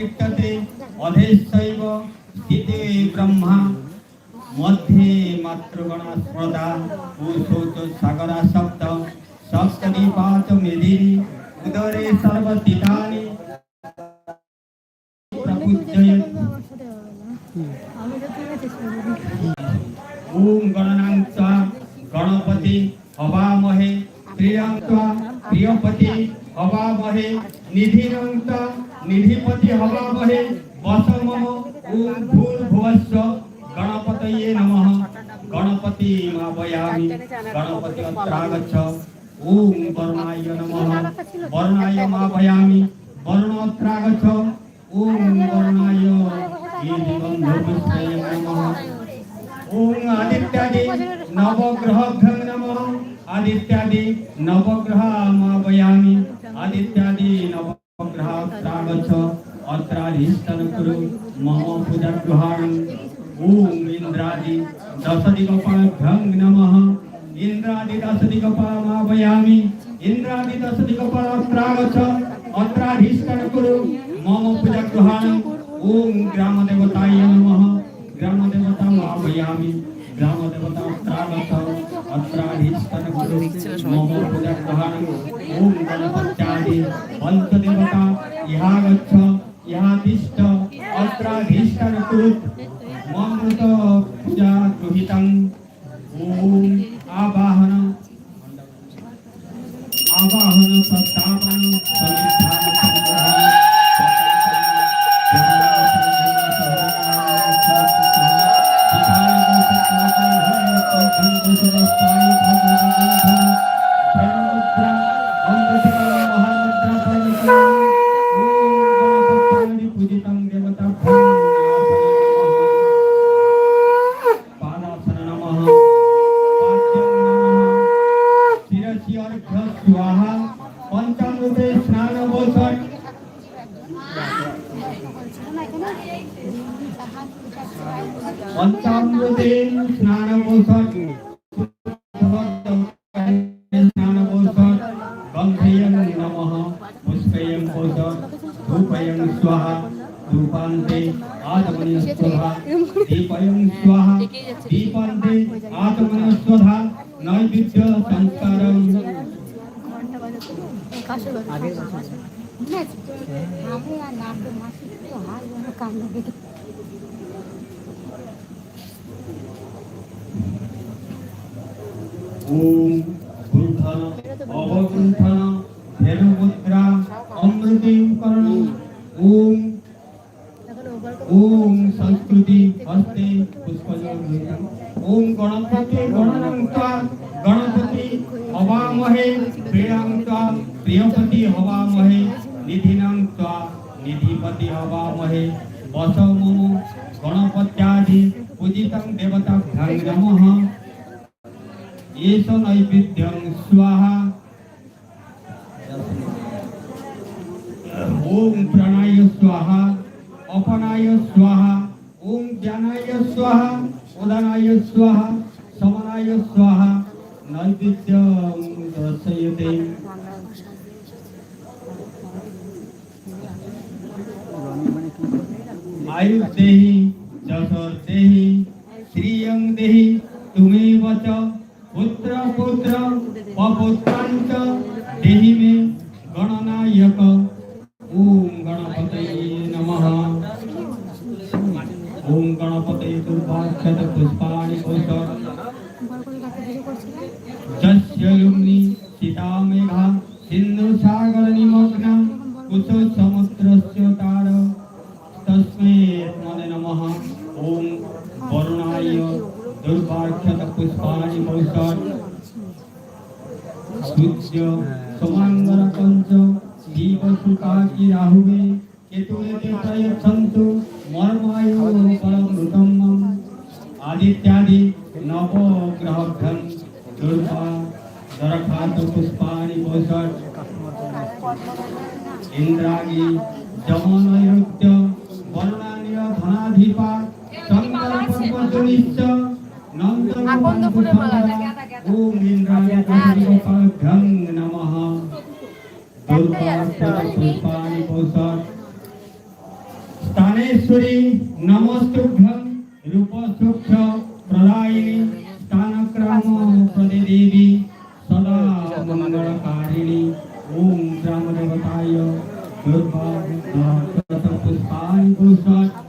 विद्यते अधेशैव स्थिते ब्रह्मा मध्ये मातृगणा स्मृता पुरुषोच सागरा सप्त सप्तदीपाच मेदिनी उदरे सर्वतीतानि प्रपूजयत् ओम गणनांचा गणपती हवामहे प्रियांका प्रियपती हवामहे নিধিপতি হবাবহে বসমহ ওম ভূল ভুবস্য গণপতয়ে নমঃ গণপতি মাবয়ামি গণপতি অত্রাগচ্ছ ওম বর্ণায় নমঃ বর্ণায় মাবয়ামি বর্ণ অত্রাগচ্ছ ওম বর্ণায় ওম আদিত্যাদি নবগ্রহভ্যং নমঃ আদিত্যাদি নবগ্রহ মাবয়ামি আদিত্যাদি নব नवग्रहात्रागच्छ अत्राधिष्ठन कुरु मम पूजागृहाणम् ओम इन्द्रादि दशदिगपाभ्यं नमः इन्द्रादि दशदिगपामावयामि इन्द्रादि दशदिगपात्रागच्छ अत्राधिष्ठन कुरु मम पूजागृहाणम् ओम ग्रामदेवताय नमः ग्रामदेवता आह्वयामि অন্ত্যদেবতা ইহা গচ্ছ ইহা তিষ্ঠ অত্রাধিষ্ঠান কুরুত মমৃত পূজা গৃহীতং মালবিভ্য সংস্কারম। ওম গুণ্ঠন অবগুণ্ঠন ধেনুমুদ্রা অমৃতিকরণ ওম ওম সংস্কৃতি হস্তে পুষ্পজল ওম গণপতি গণনঙ্কার हवामहे, प्रियं त्वा प्रियपति हवामहे, निधिनं त्वा निधिपति हवा हवामहे वसवो गणपत्यादि पूजितं देवताभ्यां नमः। एष नैवेद्यं स्वाहा। ओम प्राणाय स्वाहा, अपनाय स्वाहा ओम ज्ञानाय स्वाहा, उदानाय स्वाहा, समनाय स्वाहा, नैवेद्यं दर्शयते आयुः देहि यशः देहि श्रियं देहि तुमेव च पुत्र पुत्र पपुत्रांच देहि मे गणनायक ओम गणपतये नमः ओम गणपतये दुर्भाक्षत पुष्पाणि যুজ্য সোমাঙ্গরকঞ্চ জীবসুকাকি রাহুবে কেতুরেতেতয়চ্ছন্ত মর্মায়ু পরমৃতম্মম আদিত্যাদি নবগ্রহভ্যং দুর্বা দরখাত পুষ্পাণি বসট ইন্দ্রাগি যমনৈরুক্ত বর্ণানীয় ধনাধিপা চন্দ্র পদ্মজনিশ্চ নন্দ ओम इंद्राय गं नमः स्थानेश्वरी नमस्तुभ्यं रूपसुक्ष प्रदायिनी स्थानक्रम प्रदेवी सदा मंगलकारिणी ओम ग्रामदेवताय दुर्भाग्यपुष्पाणि पौषात्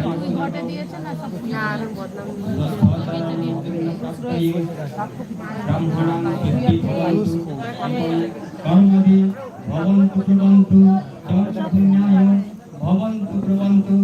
কর্মদি ভবন্তু প্রবন্তু চর্চপুণ্যায় ভবন্তু প্রবন্তু।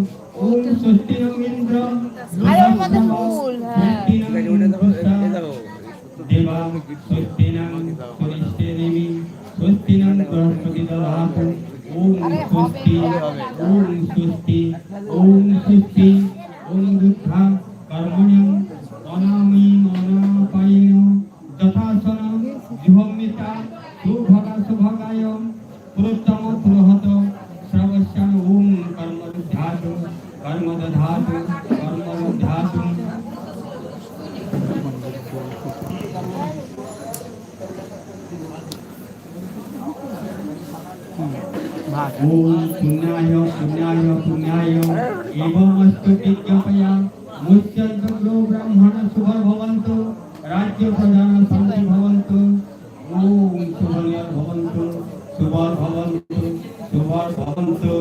ওম পুণ্যায় পুণ্যায় পুণ্যায় এবমস্তু বিজ্ঞাপয়া মুচ্যন্তগ্রো ব্রাহ্মণ শুভর ভবন্তু রাজ্য প্রজান সন্তি ভবন্তু ওম শুভনিয় ভবন্তু শুভর ভবন্তু শুভর ভবন্তু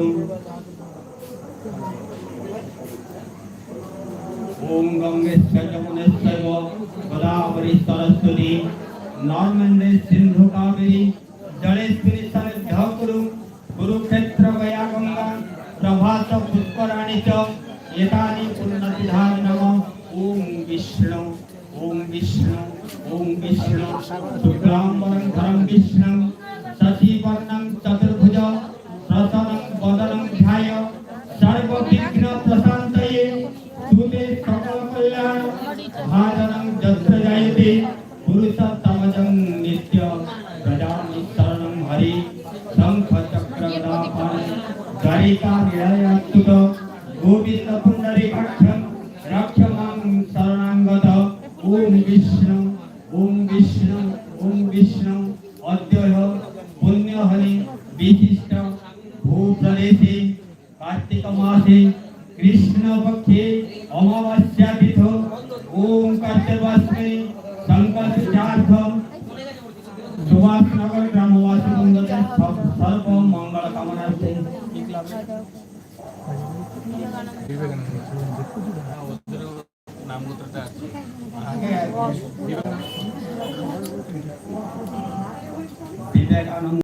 ওম গঙ্গেশ্বর যমুনেশ্বর গোদাবরী সরস্বতী নর্মেন্দ্রে সিন্ধু কাবেরী জলেশ্বরী সান্নিধ্য করুম प्रभात पुष्कराणि च एतानि पुण्यतिधानि नम ओम विष्णु ओम विष्णु ओम विष्णु शुक्लांबरं धरं विष्णु చరితాయాత్తుత గోవింద పుండరి కక్షం రక్షమాం శరణాంగత ఓం విష్ణు ఓం విష్ణు ఓం విష్ణు অদ্যয় పుణ్యహని విశిష్టం భూప్రదేశే కార్తీక మాసే కృష్ణపక్షే 그런 이제 표지가